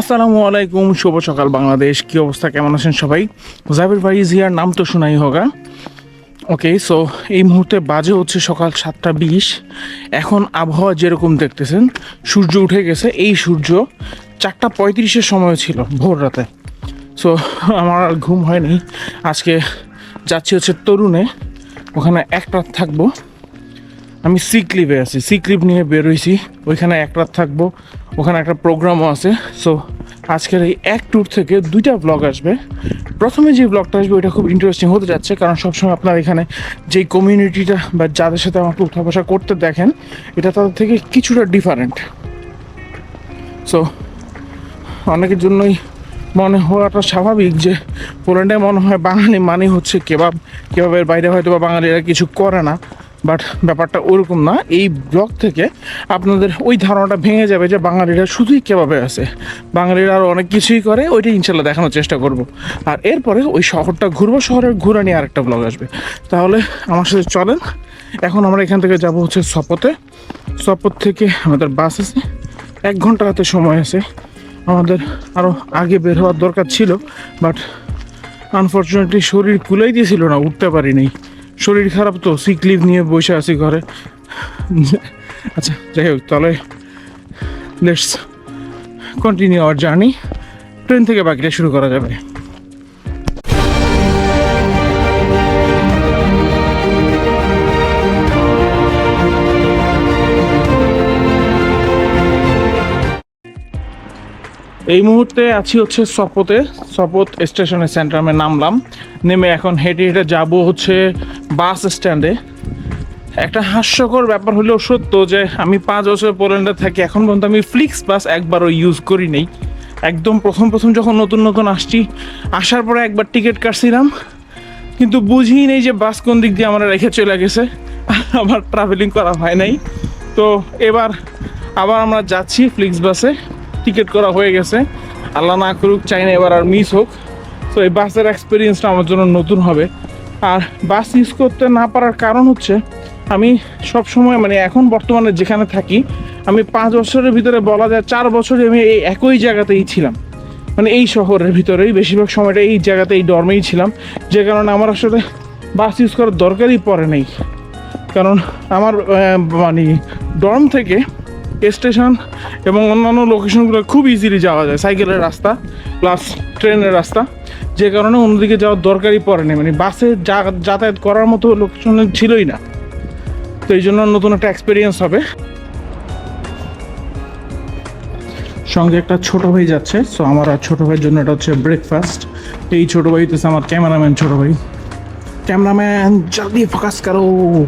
আসসালামু আলাইকুম, শুভ সকাল বাংলাদেশ। কি অবস্থা, কেমন আছেন সবাই? জাবির ভাই জিয়ার নাম তো শোনাই হোগা। ওকে সো এই মুহূর্তে বাজে হচ্ছে সকাল সাতটা বিশ। এখন আবহাওয়া যেরকম দেখতেছেন, সূর্য উঠে গেছে। এই সূর্য চারটা পঁয়ত্রিশের সময় ছিল ভোর রাতে। সো আমার আর ঘুম হয়নি। আজকে যাচ্ছি হচ্ছে তরুণে। ওখানে এক রাত থাকব। আমি সিক লিভে আছি। সিক লিভ নিয়ে বেরোইছি ওইখানে এক রাত থাকব। ওখানে একটা প্রোগ্রামও আছে। সো আজকের এই এক ট্যুর থেকে দুইটা ব্লগ আসবে। প্রথমে যে ব্লগটা আসবে, ওইটা খুব ইন্টারেস্টিং হতে যাচ্ছে। কারণ সবসময় আপনার এখানে যেই কমিউনিটিটা বা যাদের সাথে আমাকে উঠা বসা করতে দেখেন, এটা তাদের থেকে কিছুটা ডিফারেন্ট সো অনেকের জন্যই মনে হওয়াটা স্বাভাবিক যে পোল্যান্ডে মনে হয় বাঙালি মানে হচ্ছে কেবাব। কেবাবের বাইরে হয়তো বা বাঙালিরা কিছু করে না। বাট ব্যাপারটা ওরকম না। এই ব্লগ থেকে আপনাদের ওই ধারণাটা ভেঙে যাবে যে বাঙালিরা শুধুই কেবাবে আছে। বাঙালিরা আরও অনেক কিছুই করে ওইটা ইনশাল্লাহ দেখানোর চেষ্টা করব। আর এরপরে ওই শহরটা ঘুরবো, শহরের ঘুরা নিয়ে আরেকটা ব্লগ আসবে। তাহলে আমার সাথে চলেন। এখন আমরা এখান থেকে যাব হচ্ছে সপতে সপত থেকে আমাদের বাস আছে। এক ঘণ্টা হাতে সময় আছে। আমাদের আরও আগে বের হওয়ার দরকার ছিল, বাট আনফর্চুনেটলি শরীর কুলাই দিয়েছিল না, উঠতে পারিনি। শরীর খারাপ তো সিক লিভ নিয়ে বসে আছি ঘরে। আচ্ছা যাই হোক, তাহলে let's continue our journey train থেকে বাকিটা শুরু করা যাবে। এই মুহূর্তে আছি হচ্ছে সপতে। সপত স্টেশনের সেন্টারে নামলাম। নেমে এখন হেঁটে হেঁটে যাব হচ্ছে বাস স্ট্যান্ডে। একটা হাস্যকর ব্যাপার হলেও সত্য যে আমি পাঁচ বছর পোল্যান্ডে থাকি, এখন পর্যন্ত আমি ফ্লিক্স বাস একবারও ইউজ করি নেই। একদম প্রথম প্রথম যখন নতুন নতুন আসছি, আসার পরে একবার টিকিট কাটছিলাম, কিন্তু বুঝি নেই যে বাস কোন দিক দিয়ে আমরা রেখে চলে গেছে আমার ট্রাভেলিং করা হয় নাই। তো এবার আবার আমরা যাচ্ছি ফ্লিক্স বাসে টিকিট করা হয়ে গেছে। আল্লাহ না করুক চাই না এবার আর মিস হোক। তো এই বাসের এক্সপিরিয়েন্সটা আমার জন্য নতুন হবে। আর বাস ইউজ করতে না পারার কারণ হচ্ছে আমি সব সময় মানে এখন বর্তমানে যেখানে থাকি, আমি পাঁচ বছরের ভিতরে বলা যায় চার বছরে আমি এই একই জায়গাতেই ছিলাম। মানে এই শহরের ভিতরেই, বেশিরভাগ সময়টা এই জায়গাতে এই ডর্মেই ছিলাম। যে কারণে আমার আসলে বাস ইউজ করার দরকারই পড়ে নেই। কারণ আমার মানে ডর্ম থেকে স্টেশন এবং অন্যান্য লোকেশনগুলো খুব ইজিলি যাওয়া যায় সাইকেলের রাস্তা প্লাস ট্রেনের রাস্তা। যে কারণে অন্যদিকে যাওয়ার দরকারই পড়ে নেই মানে বাসে যা- যাতায়াত করার মতো লোকেশন ছিলই না। তো এই জন্য নতুন একটা এক্সপিরিয়েন্স হবে। সঙ্গে একটা ছোট ভাই যাচ্ছে সো আমার আর ছোট ভাইয়ের জন্য এটা হচ্ছে ব্রেকফাস্ট এই ছোট ভাই হচ্ছে আমার ক্যামেরাম্যান ছোট ভাই। ক্যামেরাম্যান জলদি ফোকাস করো।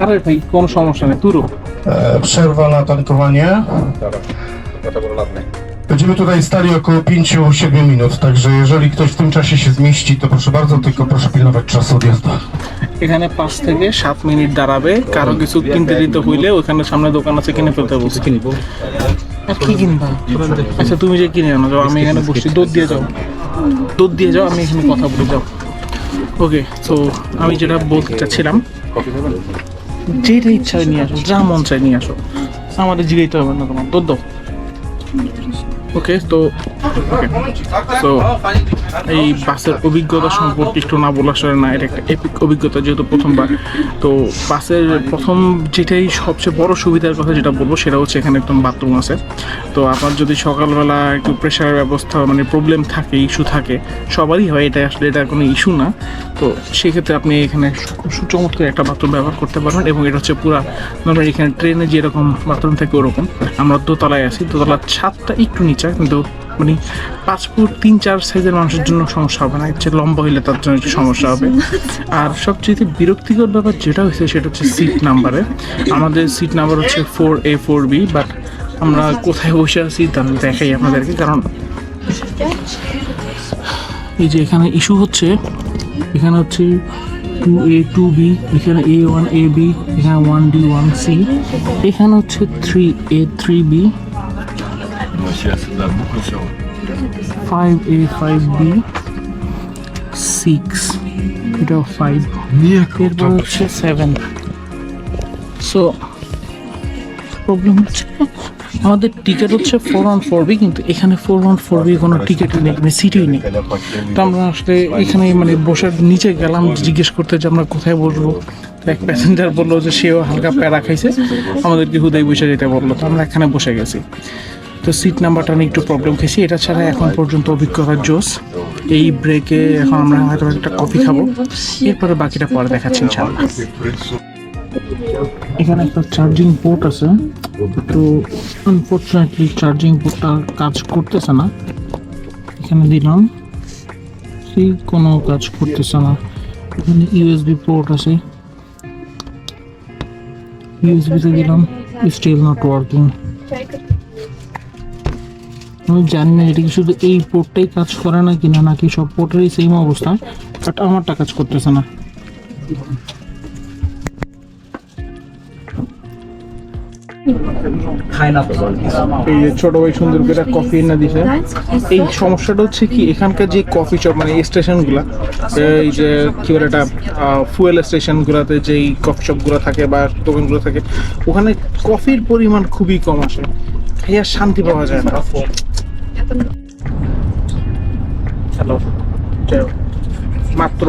আরে ভাই কোনো সমস্যা নেই তুরো E, Przerwa na tankowanie. Będziemy tutaj stali około 5-7 minut, także jeżeli ktoś w tym czasie się zmieści, to proszę bardzo, tylko proszę pilnować czasu odjazdu. এখানে পাঁচ থেকে সাত মিনিট দাঁড়াবে কারো কিছু কিনতে দিতে হইলে ওখানে সামনে দোকান আছে কিনে ফেলতে বলছে কিনবো আর কি কিনবা আচ্ছা তুমি যে কিনে আনো যাও আমি এখানে বসছি দুধ দিয়ে যাও দুধ দিয়ে যাও আমি এখানে কথা বলে যাও ওকে তো আমি যেটা বলতে চাচ্ছিলাম, যেটা ইচ্ছা নিয়ে আসো, যা মন চায় নিয়ে আসো, আমাদের জিগাইতে হবে না তোমার দুধ দাও। ওকে, তো তো এই বাসের অভিজ্ঞতা সম্পর্কে একটু না বলা আসলে না, এটা একটা এপিক অভিজ্ঞতা যেহেতু প্রথমবার। তো বাসের প্রথম যেটাই সবচেয়ে বড় সুবিধার কথা যেটা বলব, সেটা হচ্ছে এখানে একদম বাথরুম আছে। তো আপনার যদি সকালবেলা একটু প্রেশারের ব্যবস্থা মানে প্রবলেম থাকে ইস্যু থাকে, সবারই হয়, এটা আসলে এটা কোনো ইস্যু না। তো সেক্ষেত্রে আপনি এখানে সুচমৎকার একটা বাথরুম ব্যবহার করতে পারবেন এবং এটা হচ্ছে পুরা নর্মালি এখানে ট্রেনে যেরকম বাথরুম থাকে ওরকম। আমরা দোতলায় আছি, দোতলার ছাদটা একটু নিচা কিন্তু মানে পাঁচ ফুট তিন চার সাইজের মানুষের জন্য সমস্যা হবে না। হচ্ছে লম্বা হইলে তার জন্য একটু সমস্যা হবে। আর সবচেয়ে বিরক্তিকর ব্যাপার যেটা হয়েছে সেটা হচ্ছে সিট নাম্বারে আমাদের সিট নাম্বার হচ্ছে four A four B but আমরা কোথায় বসে আছি তার দেখাই আপনাদেরকে, কারণ এই যে এখানে ইস্যু হচ্ছে, এখানে হচ্ছে টু এ টু বি এখানে এ ওয়ান এ বি এখানে ওয়ান ডি ওয়ান সি এখানে হচ্ছে three A three B five A five B six এটাও ফাইভ এরপর হচ্ছে সেভেন সো প্রবলেম হচ্ছে আমাদের টিকিট হচ্ছে ফোর ওয়ান ফোর বি কিন্তু এখানে ফোর ওয়ান ফোর বি কোনো টিকিটই নেই মানে সিটই নেই। তো আমরা আসলে এখানে মানে বসার নিচে গেলাম জিজ্ঞেস করতে যে আমরা কোথায় বসবো। তো এক প্যাসেঞ্জার বলল যে সেও হালকা প্যারা খাইছে। আমাদেরকে হুদাই বসে যেতে বলল। তো আমরা এখানে বসে গেছি। তো সিট নাম্বারটা নিয়ে একটু প্রবলেম খেয়েছি। এটা ছাড়া এখন পর্যন্ত অভিজ্ঞতা জোস এই ব্রেকে এখন আমরা হয়তো একটা কফি খাব। এরপরে বাকিটা পরে দেখাচ্ছি ইনশাল্লাহ এখানে একটা চার্জিং পোর্ট আছে। তো আনফর্চুনেটলি চার্জিং পোর্টটা কাজ করতেছে না। এখানে দিলাম। সেই কোনো কাজ করতেছে না। এখানে ইউএসবি পোর্ট আছে। ইউএসবিতে দিলাম। স্টিল নট ওয়ার্কিং আমি জানি না এটা কি শুধু এই পোর্টটাই কাজ করে না কিনা নাকি সব পোর্টেরই সেম অবস্থা বাট আমারটা কাজ করতেছে না। এই যে ছোট ভাই সুন্দর করে কফি এনে দিছে। এই সমস্যাটা হচ্ছে কি এখানকার যে কফি শপ মানে স্টেশনগুলা এই যে কি বলে এটা ফুয়েল স্টেশনগুলোতে যেই কফি শপগুলো থাকে বা দোকানগুলো থাকে ওখানে কফির পরিমাণ খুবই কম আসে। খাইয়া শান্তি পাওয়া যায় না। হ্যালো মাত্র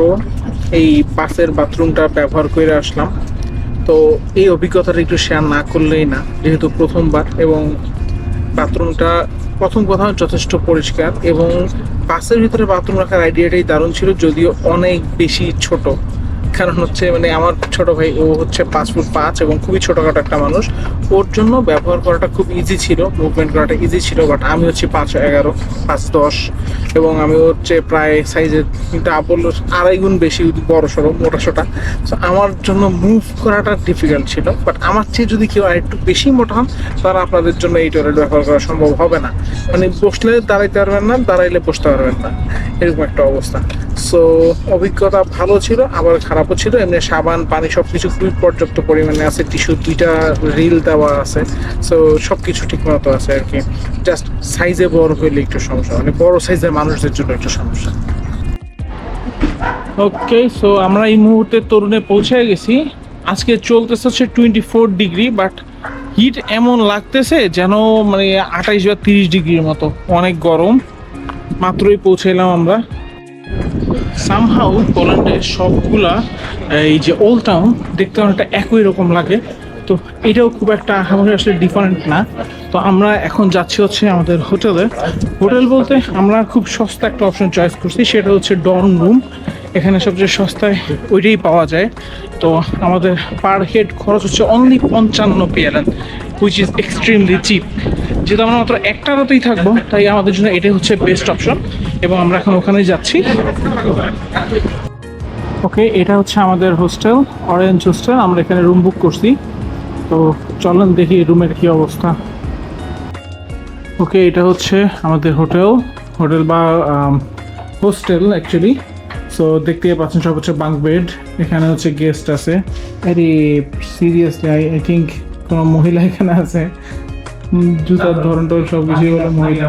এই বাসের বাথরুমটা ব্যবহার করে আসলাম। তো এই অভিজ্ঞতাটা একটু শেয়ার না করলেই না, যেহেতু প্রথমবার এবং বাথরুমটা প্রথম কথা যথেষ্ট পরিষ্কার এবং বাসের ভিতরে বাথরুম রাখার আইডিয়াটাই দারুণ ছিল, যদিও অনেক বেশি ছোট। কারণ হচ্ছে মানে আমার ছোট ভাই, ও হচ্ছে পাঁচ ফুট পাঁচ এবং খুবই ছোটোখাটো একটা মানুষ। ওর জন্য ব্যবহার করাটা খুব ইজি ছিল মুভমেন্ট করাটা ইজি ছিল বাট আমি হচ্ছে পাঁচ, এগারো, পাঁচ, দশ এবং আমি হচ্ছে প্রায় সাইজের ডাবল আড়াই গুণ বেশি বড় সড়ো, মোটা সোটা। তো আমার জন্য মুভ করাটা ডিফিকাল্ট ছিল বাট আমার চেয়ে যদি কেউ আরেকটু বেশি মোটা হন, তারা আপনাদের জন্য এই টয়লেট ব্যবহার করা সম্ভব হবে না। মানে বসলে দাঁড়াইতে পারবেন না, দাঁড়াইলে বসতে পারবেন না, এরকম একটা অবস্থা। সো অভিজ্ঞতা ভালো ছিল, আবার খারাপও ছিল, এমনি সাবান, পানি সব কিছু খুবই পর্যাপ্ত পরিমাণে আছে, টিস্যু দুইটা রিল দেওয়া আছে সো সব কিছু ঠিক মতো আছে আর কি। জাস্ট সাইজে বড় হইলে একটু সমস্যা মানে বড় সাইজের মানুষদের জন্য একটু সমস্যা। ওকে সো আমরা এই মুহূর্তে তরুণে পৌঁছে গেছি। আজকে চলতেছে হচ্ছে twenty four degree but heat এমন লাগতেছে যেন মানে আঠাইশ বা তিরিশ ডিগ্রির মতো, অনেক গরম। মাত্রই পৌঁছে এলাম আমরা। সামহাউ পোল্যান্ডের সবগুলা, এই যে ওল্ড টাউন দেখতে অনেকটা একই রকম লাগে। তো এটাও খুব একটা আমাদের আসলে ডিফারেন্ট না। তো আমরা এখন যাচ্ছি হচ্ছে আমাদের হোটেলে। হোটেল বলতে আমরা খুব সস্তা একটা অপশন চয়েস করছি, সেটা হচ্ছে ডর্ম রুম এখানে সবচেয়ে সস্তায় ওইটাই পাওয়া যায়। তো আমাদের পার হেড খরচ হচ্ছে অনলি পঞ্চান্ন পিয়ালেন হুইচ ইজ এক্সট্রিমলি চিপ যেহেতু আমরা মাত্র একটা রাতেই থাকব, তাই আমাদের জন্য এটাই হচ্ছে বেস্ট অপশন এবং আমরা এখন ওখানেই যাচ্ছি। ওকে, এটা হচ্ছে আমাদের হোস্টেল, অরেঞ্জ হোস্টেল। আমরা এখানে রুম বুক করছি। তো চলেন দেখি রুমের কি অবস্থা। ওকে, এটা হচ্ছে আমাদের হোটেল। হোটেল বা হোস্টেল অ্যাকচুয়ালি সো দেখতে পাচ্ছেন, সব হচ্ছে বাঙ্ক বেড এখানে হচ্ছে গেস্ট আছে। আরে সিরিয়াসলি আই আই থিঙ্ক কোনো মহিলা এখানে আছে। জুতার ধরনটা সব কিছুই বলে মহিলা।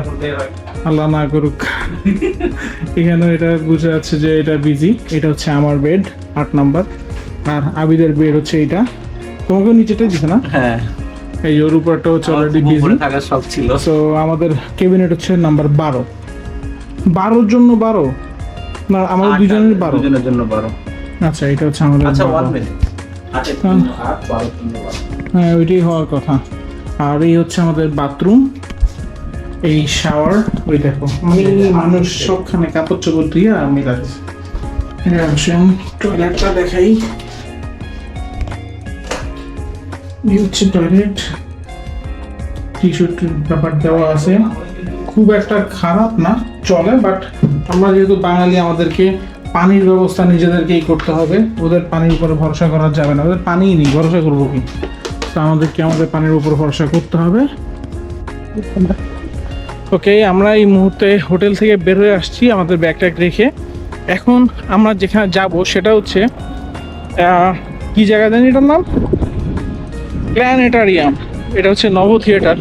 আল্লাহ না করুক। এখানে এটা বুঝে যাচ্ছে যে এটা বিজি এটা হচ্ছে আমার বেড আট নাম্বার। আর আবিদের বেড হচ্ছে এটা তোমাকেও নিচেটাই দিছে না? হ্যাঁ। এই ওর উপরটা হচ্ছে অলরেডি বিজি থাকার শখ ছিল। সো আমাদের ক্যাবিনেট হচ্ছে নাম্বার বারো। বারোর জন্য বারো? না আমাদের দুজনের বারো। দুজনের জন্য বারো। আচ্ছা এটা হচ্ছে আমাদের আচ্ছা ওয়ান মিনিট আচ্ছা শূন্য বারো হ্যাঁ ওইটাই হওয়ার কথা। আর এই হচ্ছে আমাদের বাথরুম এই শাওয়ার ওই দেখো আমি মানুষ সবখানে কাপড় চোপড় দিয়ে আমি লাগছি টয়লেটটা দেখাই। এই হচ্ছে টয়লেট টিস্যুর ব্যাপার দেওয়া আছে। খুব একটা খারাপ না চলে বাট আমরা যেহেতু বাঙালি আমাদেরকে পানির ব্যবস্থা নিজেদেরকেই করতে হবে। ওদের পানির উপরে ভরসা করা যাবে না। ওদের পানিই নেই ভরসা করব কি? তো আমাদেরকে আমাদের পানির উপর ভরসা করতে হবে। ওকে, আমরা এই মুহূর্তে হোটেল থেকে বের হয়ে আসছি আমাদের ব্যাগ রেখে। এখন আমরা যেখানে যাব সেটা হচ্ছে কি জায়গা জানি এটার নাম? প্ল্যানেটারিয়াম। এটা হচ্ছে নব থিয়েটার।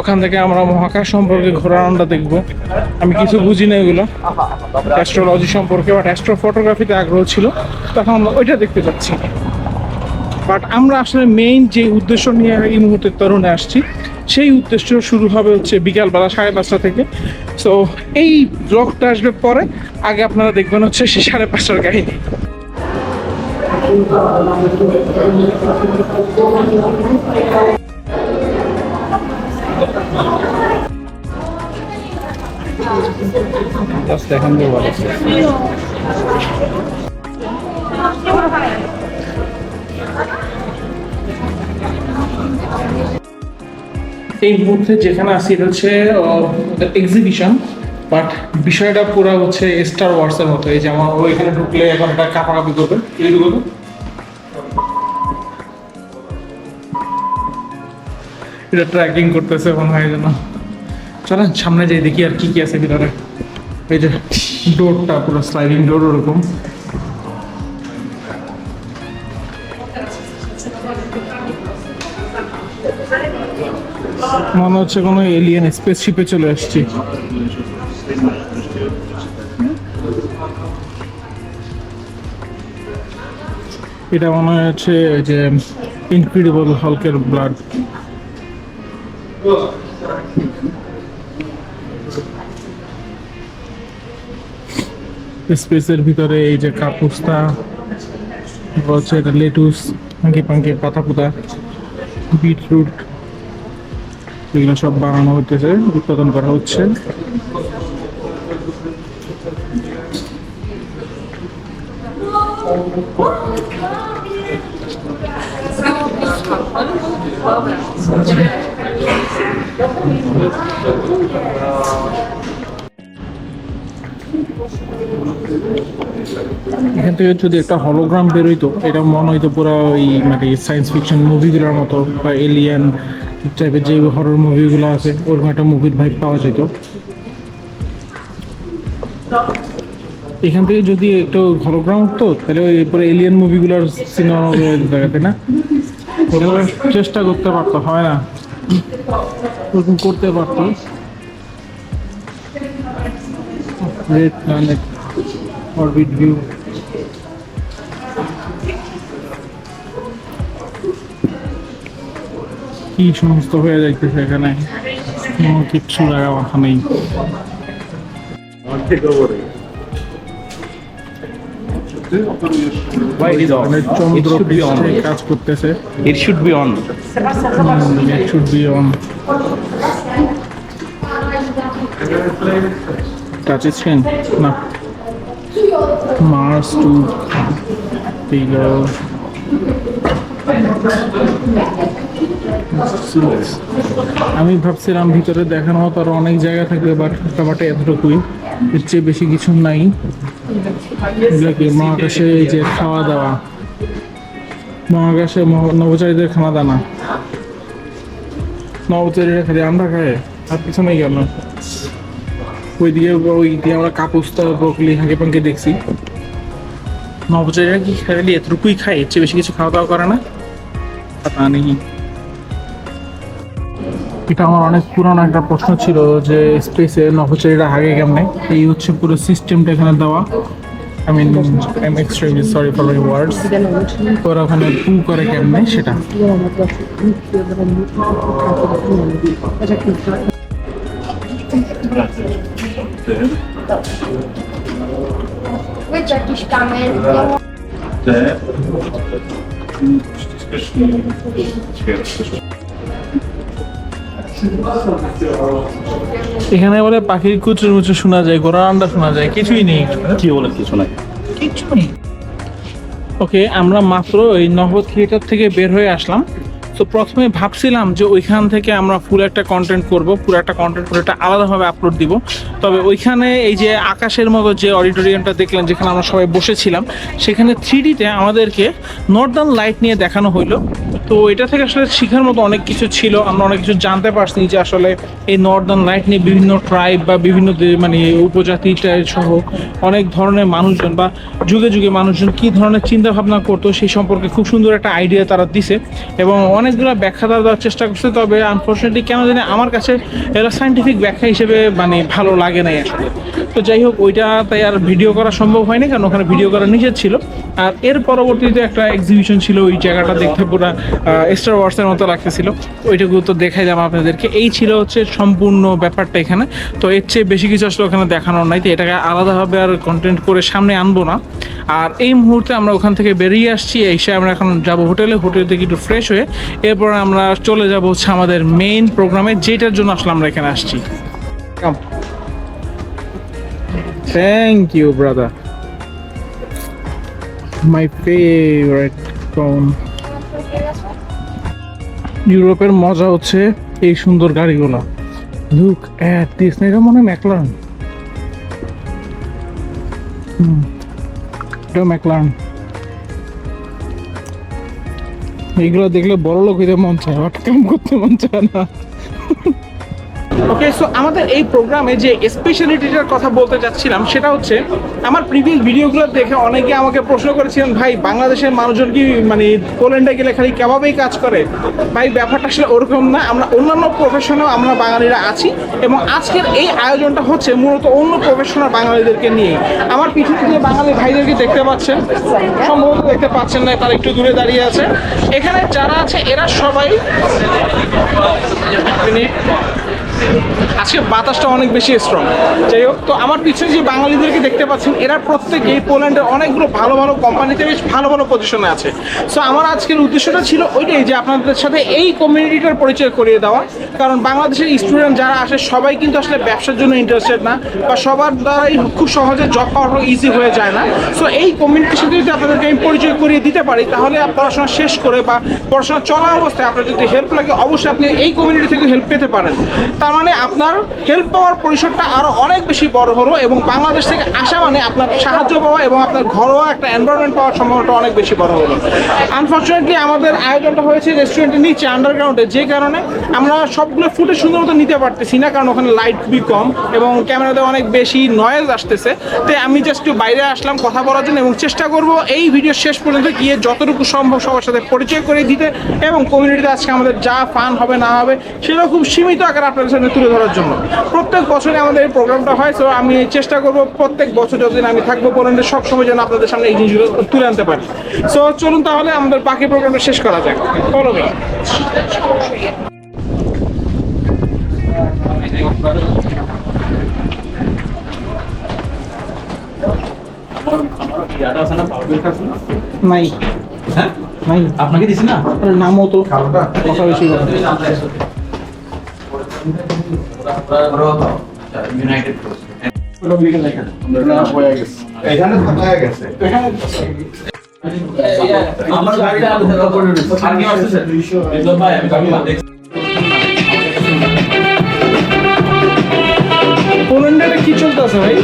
ওখান থেকে আমরা মহাকাশ সম্পর্কে ঘোরানোটা দেখব। আমি কিছু বুঝি না এগুলো। অ্যাস্ট্রোলজি সম্পর্কে বাট অ্যাস্ট্রো ফটোগ্রাফিতে আগ্রহ ছিল। তখন আমরা ওইটা দেখতে পাচ্ছি বাট আমরা আসলে মেইন যে উদ্দেশ্য নিয়ে এই মুহূর্তে তরুণে আসছি সেই উদ্দেশ্য শুরু হবে হচ্ছে বিকালবেলা সাড়ে পাঁচটা থেকে। সো এই ব্লগটা আসবে পরে। আগে আপনারা দেখবেন হচ্ছে সেই সাড়ে পাঁচটার কাহিনী দেখান দিয়ে ভালো এই মুহূর্তে যেখানে আসি এটা হচ্ছে এক্সিবিশন বাট বিষয়টা পুরো হচ্ছে স্টার ওয়ার্সের মতো। এই যেমন ও এখানে ঢুকলে এখন এটা কাপাকাপি করবে। ঢুকবে এটা ট্র্যাকিং করতেছে মনে হয় যেন চলেন, সামনে যাই, দেখি আর কি কি আছে ভিতরে। এই যে, ডোরটা পুরো স্লাইডিং ডোর ওরকম। মনে হচ্ছে কোনো এলিয়েন স্পেসশিপে চলে আসছি। এটা মনে হচ্ছে যে ইনক্রেডিবল হলকের ব্লাড স্পেসের ভিতরে এই যে কাপুস্তা হচ্ছে এটা লেটুস পাঙ্কি পাঙ্কি পাতা পুতা বিটরুট এগুলো সব বানানো হতেছে উৎপাদন করা হচ্ছে। এখান থেকে যদি একটা হলোগ্রাম বেরোইতো এটা মনে হইতো পুরো ওই মানে সায়েন্স ফিকশন মুভিগুলোর মতো, বা এলিয়ান টাইপের যে হরর মুভিগুলো আছে, ওরকম একটা মুভির ভাইব পাওয়া যেত। এখান থেকে যদি একটু হলোগ্রাম উঠতো, তাহলে ওই পরে এলিয়ান মুভিগুলোর সিনেমা দেখাতে না? চেষ্টা করতে পারতো, হয় না? ওরকম করতে পারতো। অরবিট ভিউ কি সমস্ত হয়ে যাইতেছে এখানে? কোনো কিচ্ছু লাগা মাথা নেই? মানে কাজ করতেছে। It should be on. It should be on touch screen না। মার্স টু ফিগার আমি ভাবছিলাম ভিতরে দেখানো মতো আরও অনেক জায়গা থাকবে বাট ব্যাপারটা এতটুকুই। এর চেয়ে বেশি কিছু নাই। মহাকাশে এই যে খাওয়া দাওয়া। মহাকাশে মহ- নভোচারীদের খানা দানা। নবচারীরা খালি আমরা খায়, আর কিছু নেই কেন? ওই দিয়ে আমরা কাপুস্তা বকলি হাঁকে পাঙ্কে দেখছি। নবচারীরা কি খালি এতটুকুই খায়? এর চেয়ে বেশি কিছু খাওয়া দাওয়া করে না? তা নেই। এটা আমার অনেক পুরানো একটা প্রশ্ন ছিল যে স্পেসে নভোচারীরা হাগে কেমনে এই হচ্ছে পুরো সিস্টেমটা এখানে দেওয়া। I mean I am extremely sorry for my words ওরা ওখানে পু করে কেমনে সেটা। Wyjdź jakiś kamer. এখানে বলে পাখির কুচুর মুচু শোনা যায় ঘোড়ার আন্ডা শোনা যায় কিছুই নেই। কি বলে কিছু নাই। কিছু নেই। ওকে আমরা মাত্র ওই নগদ থিয়েটার থেকে বের হয়ে আসলাম। তো প্রথমে ভাবছিলাম যে ওইখান থেকে আমরা ফুল একটা কন্টেন্ট করব পুরো একটা কন্টেন্ট করে একটা আলাদাভাবে আপলোড দিব। তবে ওইখানে এই যে আকাশের মতো যে অডিটোরিয়ামটা দেখলেন, যেখানে আমরা সবাই বসেছিলাম, সেখানে থ্রি ডিতে আমাদেরকে নর্দার্ন লাইট নিয়ে দেখানো হইল। তো এটা থেকে আসলে শেখার মতো অনেক কিছু ছিল, আমরা অনেক কিছু জানতে পারছি যে আসলে এই নর্দার্ন লাইট নিয়ে বিভিন্ন ট্রাইব বা বিভিন্ন মানে উপজাতিটা সহ অনেক ধরনের মানুষজন বা যুগে যুগে মানুষজন কি ধরনের চিন্তা ভাবনা করতো সেই সম্পর্কে খুব সুন্দর একটা আইডিয়া তারা দিছে। এবং অনেকগুলো ব্যাখ্যা দেওয়া দেওয়ার চেষ্টা করছে, তবে আনফর্চুনেটলি কেন জানি আমার কাছে এটা সাইন্টিফিক ব্যাখ্যা হিসেবে মানে ভালো লাগে নাই আসলে। তো যাই হোক, ওইটা তাই আর ভিডিও করা সম্ভব হয়নি, কারণ ওখানে ভিডিও করা নিষেধ ছিল। আর এর পরবর্তীতে একটা এক্সিবিশন ছিল, ওই জায়গাটা দেখতে পুরো স্টার ওয়ার্সের মতো লাগতেছিল। ওইটুকু তো দেখাই যাব আপনাদেরকে। এই ছিল হচ্ছে সম্পূর্ণ ব্যাপারটা এখানে। তো এর চেয়ে বেশি কিছু আসলে ওখানে দেখানোর নাই, তো এটাকে আলাদাভাবে আর কন্টেন্ট করে সামনে আনব না। আর এই মুহূর্তে আমরা ওখান থেকে বেরিয়ে আসছি, এসে আমরা এখন যাব হোটেলে। হোটেল থেকে একটু ফ্রেশ হয়ে এরপর আমরা চলে যাব হচ্ছে আমাদের মেইন প্রোগ্রামে যেটার জন্য আসলে আমরা এখানে আসছি। Thank you brother my favourite কোন ইউরোপের মজা হচ্ছে এই সুন্দর গাড়িগুলো। লুক অ্যাট দিস না, এটা মনে ম্যাকলারন হুম এটা ম্যাকলারন এইগুলো দেখলে বড় লোক হইতে মন চায় বাট কাম করতে মন চায় না। ওকে সো আমাদের এই প্রোগ্রামে যে স্পেশালিটিটার কথা বলতে যাচ্ছিলাম, সেটা হচ্ছে আমার প্রিভিয়াস ভিডিওগুলো দেখে অনেকে আমাকে প্রশ্ন করেছিলেন, ভাই, বাংলাদেশের মানুষজন কি মানে পোল্যান্ডে গেলে খালি কেভাবেই কাজ করে? ভাই, ব্যাপারটা আসলে ওরকম না। আমরা অন্যান্য প্রফেশনেও আমরা বাঙালিরা আছি এবং আজকের এই আয়োজনটা হচ্ছে মূলত অন্য প্রফেশনাল বাঙালিদেরকে নিয়ে আমার পিছনে যে বাঙালি ভাইদেরকে দেখতে পাচ্ছেন, সম্ভবত দেখতে পাচ্ছেন না, তারা একটু দূরে দাঁড়িয়ে আছে। এখানে যারা আছে, এরা সবাই আজকে বাতাসটা অনেক বেশি স্ট্রং যাই হোক, তো আমার পিছনে যে বাঙালিদেরকে দেখতে পাচ্ছেন, এরা প্রত্যেকেই পোল্যান্ডের অনেকগুলো ভালো ভালো কোম্পানিতে বেশ ভালো ভালো পজিশনে আছে। সো আমার আজকের উদ্দেশ্যটা ছিল ওইটাই যে আপনাদের সাথে এই কমিউনিটিটার পরিচয় করিয়ে দেওয়া। কারণ বাংলাদেশের স্টুডেন্ট যারা আসে, সবাই কিন্তু আসলে ব্যবসার জন্য ইন্টারেস্টেড না বা সবার দ্বারাই খুব সহজে জব পাওয়াটা ইজি হয়ে যায় না। সো এই কমিউনিটির সাথে যদি আপনাদেরকে আমি পরিচয় করিয়ে দিতে পারি, তাহলে পড়াশোনা শেষ করে বা পড়াশোনা চলা অবস্থায় আপনার যদি হেল্প লাগে, অবশ্যই আপনি এই কমিউনিটি থেকে হেল্প পেতে পারেন। তার মানে আপনার হেল্প পাওয়ার পরিসরটা আরও অনেক বেশি বড় হলো এবং বাংলাদেশ থেকে আসা মানে আপনার সাহায্য পাওয়া এবং আপনার ঘরোয়া একটা এনভায়রনমেন্ট পাওয়ার সম্ভাবনাটা অনেক বেশি বড় হলো। আনফর্চুনেটলি আমাদের আয়োজনটা হয়েছে রেস্টুরেন্টের নিচে আন্ডারগ্রাউন্ডে যে কারণে আমরা সবগুলো ফুটে সুন্দর মতো নিতে পারতেছি না, কারণ ওখানে লাইট খুবই কম এবং ক্যামেরাতে অনেক বেশি নয়েজ আসতেছে। তাই আমি জাস্ট একটু বাইরে আসলাম কথা বলার জন্য এবং চেষ্টা করব এই ভিডিও শেষ পর্যন্ত গিয়ে যতটুকু সম্ভব সবার সাথে পরিচয় করে দিতে এবং কমিউনিটিতে আজকে আমাদের যা ফান হবে না হবে সেটা খুব সীমিত আকারে আপনাদের সামনে তুলে ধরার জন্য। প্রত্যেক বছরে আমাদের এই প্রোগ্রামটা হয় তো আমি চেষ্টা করব প্রত্যেক বছর যতদিন আমি থাকব পোল্যান্ডে সব সময় যেন আপনাদের সামনে এই জিনিসগুলো তুলে আনতে পারি। সো চলুন তাহলে আমাদের বাকি প্রোগ্রামটা শেষ করা যাক। ফলো নাই হ্যাঁ? নাই আপনাকে দিছি না? নামও তো কথা বেশি। ইউনাইটেড এখানে থাকা হয়ে গেছে। আমার গাড়িটা আর কি আসছে স্যার। ভাই আমি গাড়ি পোল্যান্ডে কি চলতেছে ভাই?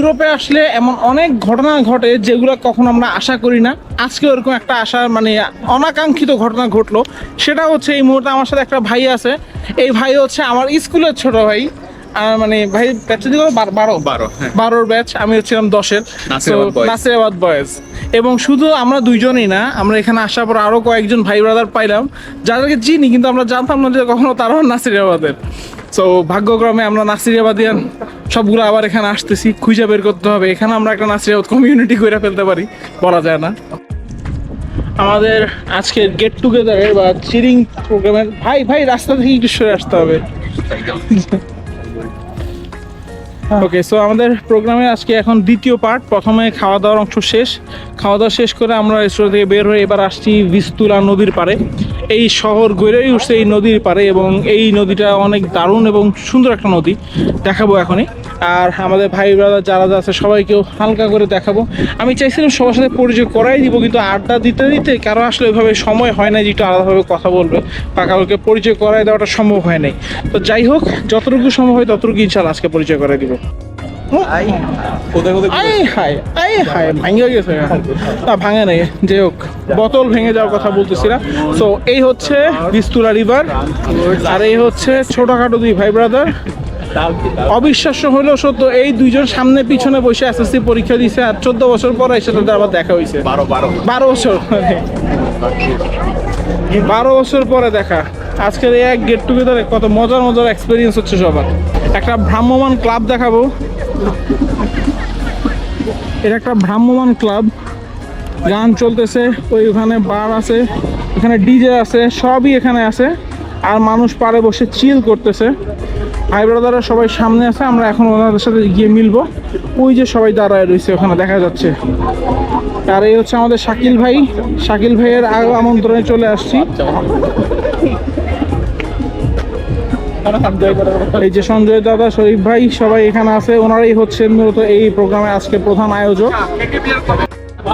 ইউরোপে আসলে এমন অনেক ঘটনা ঘটে যেগুলো কখনো আমরা আশা করি না। আজকে ওরকম একটা আশা মানে অনাকাঙ্ক্ষিত ঘটনা ঘটলো। সেটা হচ্ছে এই মুহূর্তে আমার সাথে একটা ভাই আছে। এই ভাই হচ্ছে আমার স্কুলের ছোট ভাই। আর মানে ভাই ব্যাচ দিকে বারো বারো। হ্যাঁ। বারোর ব্যাচ আমি হচ্ছিলাম দশের। নাসিরাবাদ বয়েজ এবং শুধু আমরা দুইজনই না আমরা এখানে আসার পর আরও কয়েকজন ভাই ব্রাদার পাইলাম। যাদেরকে চিনি কিন্তু আমরা জানতাম না যে কখনো তারাও নাসিরাবাদের। তো ভাগ্যক্রমে আমরা নাসিরিয়াবাদিয়ান সবগুলো আবার এখানে আসতেছি, খুঁজে বের করতে হবে। এখানে আমরা একটা নাসিরিয়াবাদ কমিউনিটি করে ফেলতে পারি, বলা যায় না। আমাদের আজকের গেট টুগেদারের বা চিরিং প্রোগ্রামের ভাই ভাই, রাস্তা থেকে একটু সরে আসতে হবে। ওকে সো আমাদের প্রোগ্রামে আজকে এখন দ্বিতীয় পার্ট প্রথমে খাওয়া দাওয়ার অংশ শেষ। খাওয়া দাওয়া শেষ করে আমরা রেস্টুরেন্ট থেকে বের হয়ে এবার আসছি বিস্তুলা নদীর পাড়ে। এই শহর গড়েই উঠছে এই নদীর পাড়ে এবং এই নদীটা অনেক দারুণ এবং সুন্দর একটা নদী। দেখাবো এখনই। আর আমাদের ভাই ব্রাদার যারা আছে, সবাইকেও হালকা করে দেখাবো। আমি চাইছিলাম সবার সাথে পরিচয় করাই দিব, কিন্তু আড্ডা দিতে দিতে কারও আসলে ওইভাবে সময় হয় না যে একটু আলাদাভাবে কথা বলবে বা কাউকে পরিচয় করাই দেওয়াটা সম্ভব হয় নাই। তো যাই হোক, যতটুকু সম্ভব হয় ততটুকু ইনশাল্লাহ আজকে পরিচয় করাই দিব। ভাঙে গেছে। না ভাঙে নাই যে হোক বোতল ভেঙে যাওয়ার কথা বলতেছিলাম তো এই হচ্ছে বিস্তুলা রিভার আর এই হচ্ছে ছোটখাটো দুই ভাই ব্রাদার অবিশ্বাস্য হলেও সত্য এই দুইজন সামনে পিছনে বসে এসএসসি পরীক্ষা দিছে আর চোদ্দ বছর পর এসে তাদের আবার দেখা হয়েছে বারো বারো। বারো বছর। বারো বছর পরে দেখা। আজকের এই এক গেট টুগেদারে কত মজার মজার এক্সপিরিয়েন্স হচ্ছে সবার। একটা ভ্রাম্যমান ক্লাব দেখাবো। এটা একটা ভ্রাম্যমান ক্লাব গান চলতেছে, ওই ওখানে বার আছে এখানে ডিজে আছে, সবই এখানে আছে। আর মানুষ পারে বসে চিল করতেছে। ভাই ব্রাদাররা সবাই সামনে আছে, আমরা এখন ওনাদের সাথে গিয়ে মিলবো। ওই যে সবাই দাঁড়ায় রয়েছে ওখানে, দেখা যাচ্ছে। আর এই হচ্ছে আমাদের শাকিল ভাই। শাকিল ভাইয়ের আমন্ত্রণে চলে আসছি। এই যে সঞ্জয় দাদা, শরীফ ভাই সবাই এখানে আছে। ওনারাই হচ্ছেন মূলত এই প্রোগ্রামে আজকে প্রধান আয়োজক।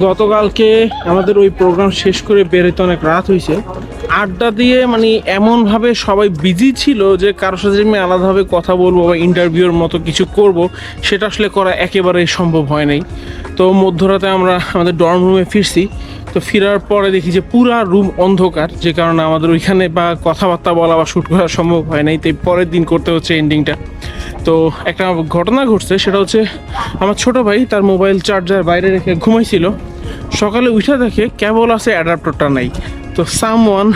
গতকালকে আমাদের ওই প্রোগ্রাম শেষ করে বেরোতে অনেক রাত হয়েছে। আড্ডা দিয়ে মানে এমনভাবে সবাই বিজি ছিল যে কারোর সাথে আমি আলাদাভাবে কথা বলব বা ইন্টারভিউর মতো কিছু করব, সেটা আসলে করা একেবারেই সম্ভব হয় নাই। তো মধ্যরাতে আমরা আমাদের ডর্ম রুমে ফিরছি। তো ফেরার পরে দেখি যে পুরা রুম অন্ধকার, যে কারণে আমাদের ওইখানে বা কথাবার্তা বলা বা শ্যুট করা সম্ভব হয় নাই। তাই পরের দিন করতে হচ্ছে এন্ডিংটা তো একটা ঘটনা ঘটছে, সেটা হচ্ছে আমার ছোট ভাই তার মোবাইল চার্জার বাইরে রেখে ঘুমাইছিল। সকালে উঠে দেখে কেবল আছে অ্যাডাপ্টারটা নাই। তো সামওয়ান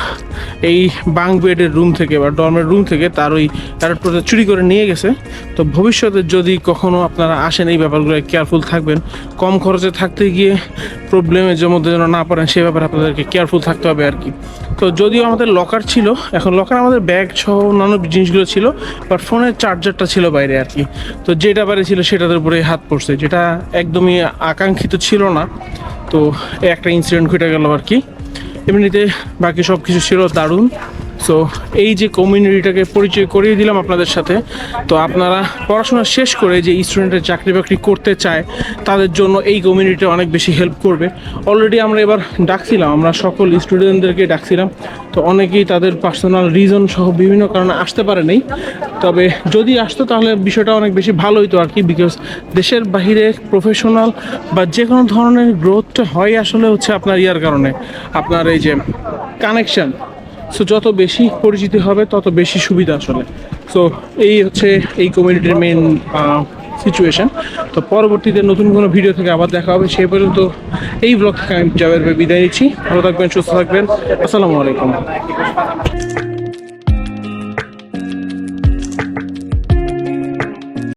এই বাং বেডের রুম থেকে বা ডর্মের রুম থেকে তার ওই অ্যাডাপ্টারটা চুরি করে নিয়ে গেছে। তো ভবিষ্যতে যদি কখনো আপনারা আসেন এই ব্যাপারগুলো কেয়ারফুল থাকবেন। কম খরচে থাকতে গিয়ে প্রবলেমের মধ্যে যেন না পারেন সে ব্যাপারে আপনাদেরকে কেয়ারফুল থাকতে হবে আর কি। তো যদিও আমাদের লকার ছিল, এখন লকার আমাদের ব্যাগ সহ অন্যান্য জিনিসগুলো ছিল বাট ফোনের চার্জারটা ছিল বাইরে আর কি। তো যেটা বাইরে ছিল সেটার উপরে হাত পড়ছে, যেটা একদমই আকাঙ্ক্ষিত ছিল না। তো একটা ইনসিডেন্ট ঘটে গেল আর কি। এমনিতে বাকি সব কিছু ছিল দারুণ। সো এই যে কমিউনিটিটাকে পরিচয় করিয়ে দিলাম আপনাদের সাথে। তো আপনারা পড়াশোনা শেষ করে যে স্টুডেন্টের চাকরি বাকরি করতে চায়, তাদের জন্য এই কমিউনিটি অনেক বেশি হেল্প করবে। অলরেডি আমরা এবার ডাকছিলাম, আমরা সকল স্টুডেন্টদেরকে ডাকছিলাম। তো অনেকেই তাদের পার্সোনাল রিজন সহ বিভিন্ন কারণে আসতে পারে নাই। তবে যদি আসতো তাহলে বিষয়টা অনেক বেশি ভালো হতো আর কি বিকজ দেশের বাহিরে প্রফেশনাল বা যে কোনো ধরনের গ্রোথটা হয় আসলে হচ্ছে আপনার ইয়ার কারণে। আপনার এই যে কানেকশন সো যত বেশি পরিচিতি হবে, তত বেশি সুবিধা আসলে। সো এই হচ্ছে এই কমিউনিটির মেন সিচুয়েশন তো পরবর্তীতে নতুন কোনো ভিডিও থেকে আবার দেখা হবে সেই পর্যন্ত এই ব্লগ থেকে আমি জাবের বিদায় নিচ্ছি। ভালো থাকবেন, সুস্থ থাকবেন। আসসালামু আলাইকুম।